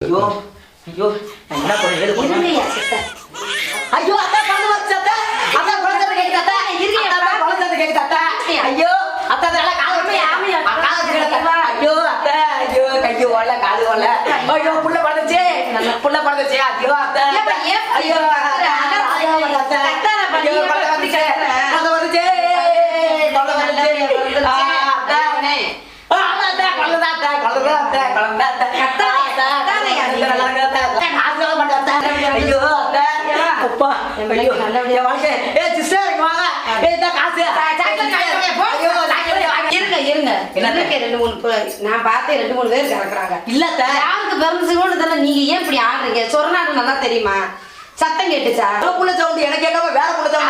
ஐயோ ஐயோ என்ன பண்ண ஏது பண்ண இருங்கய்யா சிஸ்டர் ஐயோ அத்தா பண்ணு வச்சு அத்தா குழந்தை கேக்குது அத்தா இருங்க, அத்தா குழந்தை கேக்குது அத்தா ஐயோ அத்தா அதெல்லாம் கால வச்சு ஆமையா. கால வச்சு ஐயோ அத்தா ஐயோ கையோ ஓடல காலு ஓடல ஐயோ புள்ள பறந்துச்சு புள்ள பறந்துச்சு ஐயோ அத்தா ஐயோ குழந்தை? குழந்தை குழந்தை வந்துச்சு நான் ரெண்டு மூணு பேர் நான் பார்த்தேன் ரெண்டு மூணு பேர் யாருக்கு பிறந்துச்சுன்னு தானே நீங்க ஏன் இப்படி ஆடுறீங்க சொரணாடு நல்லா தெரியுமா சத்தம் கேட்டுச்சா புள்ள sound எனக்கு கேட்காம வேற புள்ள sound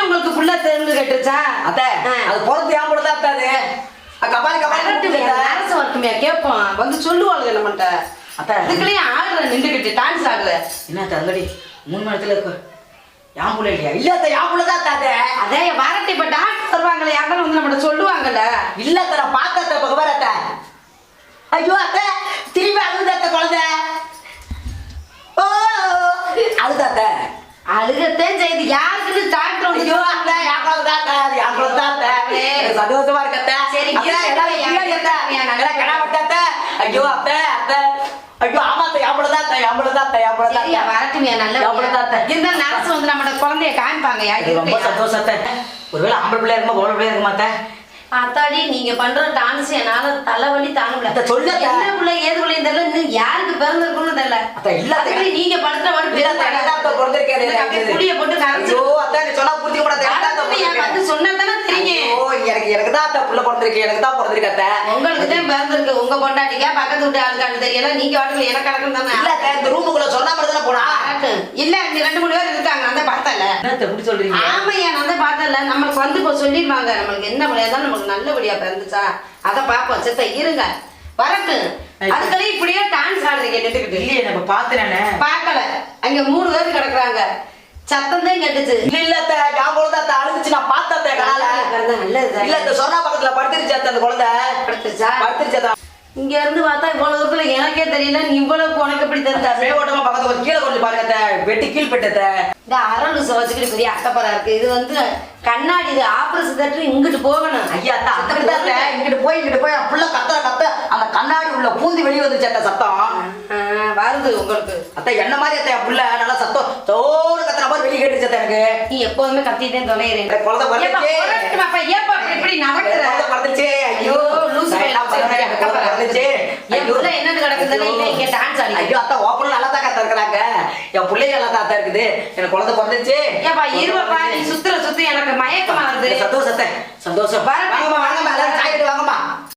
உங்களுக்கு புள்ள தெரிஞ்சு கேட்டுச்சா அத்த அது பிறந்து என் புள்ள தான் அது. கபாலி, கபாலி அரசு வரட்டுமே கேட்போம் வந்து சொல்லுவாளுங்க நம்மகிட்ட அத்தை. இதுக்குள்ளேயும் ஆடுற நின்றுகிட்டு டான்ஸ் ஆடுற என்ன அங்கடி மூணு மணி நேரத்துல இருக்கு புள்ள இல்லையா இல்ல புள்ள தான் அத்தா அது. வரட்டு இப்ப டாக்டர் வருவாங்களே யாரும் வந்து நம்மகிட்ட சொல்லுவாங்கல்ல இல்ல இப்ப பாரு அத்தை. ஐயோ அத்தை திரும்பி அழுகுது அத்தை குழந்தை ஓ அழுது அத்தை அழுகத்தான் செய்து யாருக்குன்னு டாக்டர் ஐயோ அத்தை குழந்தை தான் அத்தை. எனக்கு சந்தோஷமா இருக்கு அத்தை. சரி. என் நல்ல எல்லாம் கிடா வெட்டு அத்தை. ஐயோ அத்தை அத்தை ஐயோ ஆமா அத்தை என் புள்ள தான் அத்தை, என் புள்ள தான் அத்தை, என் புள்ள தான் சரியா அத்தை. வரட்டுமே நல்ல எவ்வளவு தான் அத்தை? இந்த நர்ஸ் வந்து நம்மட குழந்தைய காமிப்பாங்க எனக்கு ரொம்ப சந்தோஷம் அத்தை. ஒருவேளை ஆம்பளை பிள்ளையா இருக்குமா பொம்பளை பிள்ளையா இருக்குமா அத்தை? அத்தாடி நீங்க பண்ற டான்ஸ் என்னால தலைவலி தாங்க முடியல சொல்லு. என்ன புள்ள ஏது புள்ளையும் தெரியல இன்னும் யாருக்கு பிறந்திருக்குன்னு தெரியல இல்ல நீங்க படுத்த வடு இல்ல அத்தை, எனக்கு தான் அத்தை பிறந்திருக்காரு. எனக்கு அப்படியே புளிய போட்டு கரைச்சு ஐயோ அத்தை, நீ சொன்னா புரிஞ்சுக்க மாட்டேன். எனக்கு தான் அத்தை வரட்டுமே, என் வந்து பிறந்திருக்கு. சொன்னா தானே தெரியும் ஐயோ, அத்தை புள்ள பிறந்திருக்கு எனக்கு தான் பிறந்திருக்கு அத்தை. உங்களுக்கு தான் பிறந்திருக்கு. உங்க பொண்டாட்டிக்கா? பக்கத்து வீட்டு ஆளுக்கான்னு தெரியல. நீங்க வாட்டுல எனக்கு கணக்கு தானே? இல்ல இந்த ரூமுக்குள்ள சொன்னா மட்டும் தானே போனா. இல்ல இங்க ரெண்டு மூணு பேர் இருக்காங்க. நான் தான் பார்த்தல இப்படி சொல்றீங்க? ஆமையா நான் தான் பார்த்தல நம்மளுக்கு வந்து இப்போ சொல்லிடுவாங்க. நம்மளுக்கு என்ன பிள்ளையா தான் நமக்கு நல்லபடியா பிறந்துச்சா? அதை பார்ப்போம். சித்த இருங்க. வரட்டும் அதுக்கெல்லாம் இப்படியே டான்ஸ் ஆடுறீங்க நின்றுக்கிட்டு. இல்லையே நம்ம பாத்துறேனே பார்க்கல. அங்க மூணு பேர் கிடக்குறாங்க. சத்தம் தான் கேட்டுச்சு. இல்ல இல்ல குழந்தை அத்தை அழுதுச்சு நான் பார்த்த நல்லது இல்ல இந்த சொன்னா பக்கத்துல படுத்துருச்சு அந்த குழந்தை. படுத்துருச்சு? இங்க இருந்து பார்த்தா இவ்வளவு தூரத்துல எனக்கே தெரியல நீ இவ்வளவு உனக்கு எப்படி தெரிஞ்சா? பக்கத்துல கொஞ்சம் கீழே கொஞ்சம் பாருங்க வெட்டி கீழ் பெட்டத்தை இந்த அரலுசை வச்சுக்கிட்டு பெரிய அக்கப்பரா இருக்கு. இது வந்து கண்ணாடி இது ஆபரேஷன் தேட்டர் இங்கிட்டு போகணும். ஐயா அத்தை இங்கிட்டு போய் இங்கிட்டு போய் புள்ள கத்துற கத்த அந்த கண்ணாடி உள்ள பூந்தி வெளியே வந்துச்சு சத்தம். வருது உங்களுக்கு. அத்தை என்ன மாதிரி அத்தை புள்ள நல்லா சத்தம். சோறு கத்துற மாதிரி வெளியே கேட்டுச்சு அத்தை எனக்கு. நீ எப்போதுமே கத்திட்டே எனக்கு குழந்தை பிறந்துச்சு. இப்படி நடக்கிற? குழந்தை பிறந்துச்சு ஐயோ ஐயோ, குழந்தை பிறந்துச்சு புள்ள என்னது கிடக்குதுன்னு ஐயோ. இங்க டான்ஸ் ஆடி ஐயோ அத்தா ஓப்பன் நல்லா தான் கத்த இருக்கிறாங்க. என் பிள்ளைங்க நல்லா தான் அத்தா இருக்குது. எனக்கு குழந்தை பிறந்துச்சு ஏப்பா இருவப்பா நீ சுத்துற சுத்து எனக்கு மயக்கமா வருது. சந்தோஷத்தை சந்தோஷம். வாங்கம்மா வாங்கம்மா எல்லாரும்